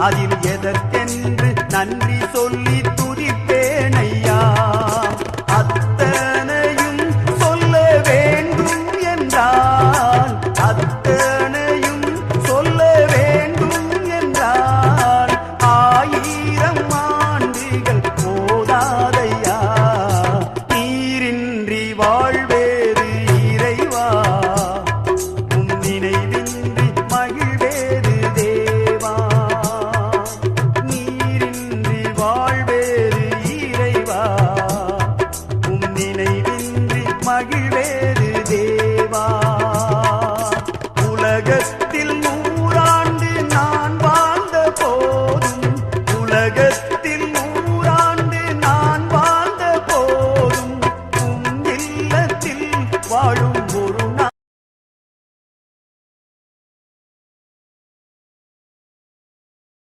அதில் எதற்கென்று நன்றி சொல்லி துதிப்பேனையா? அத்தனையும் சொல்ல வேண்டும் என்றால் அத்தனையும் சொல்ல வேண்டும் என்றால் ஆயிரம் ஆண்டுகள் போதாதையா? நீரின்றி வாழ் வேறு தேவா. உலகத்தில் நூறாண்டு நான் வாழ்ந்த போதும் உலகத்தில்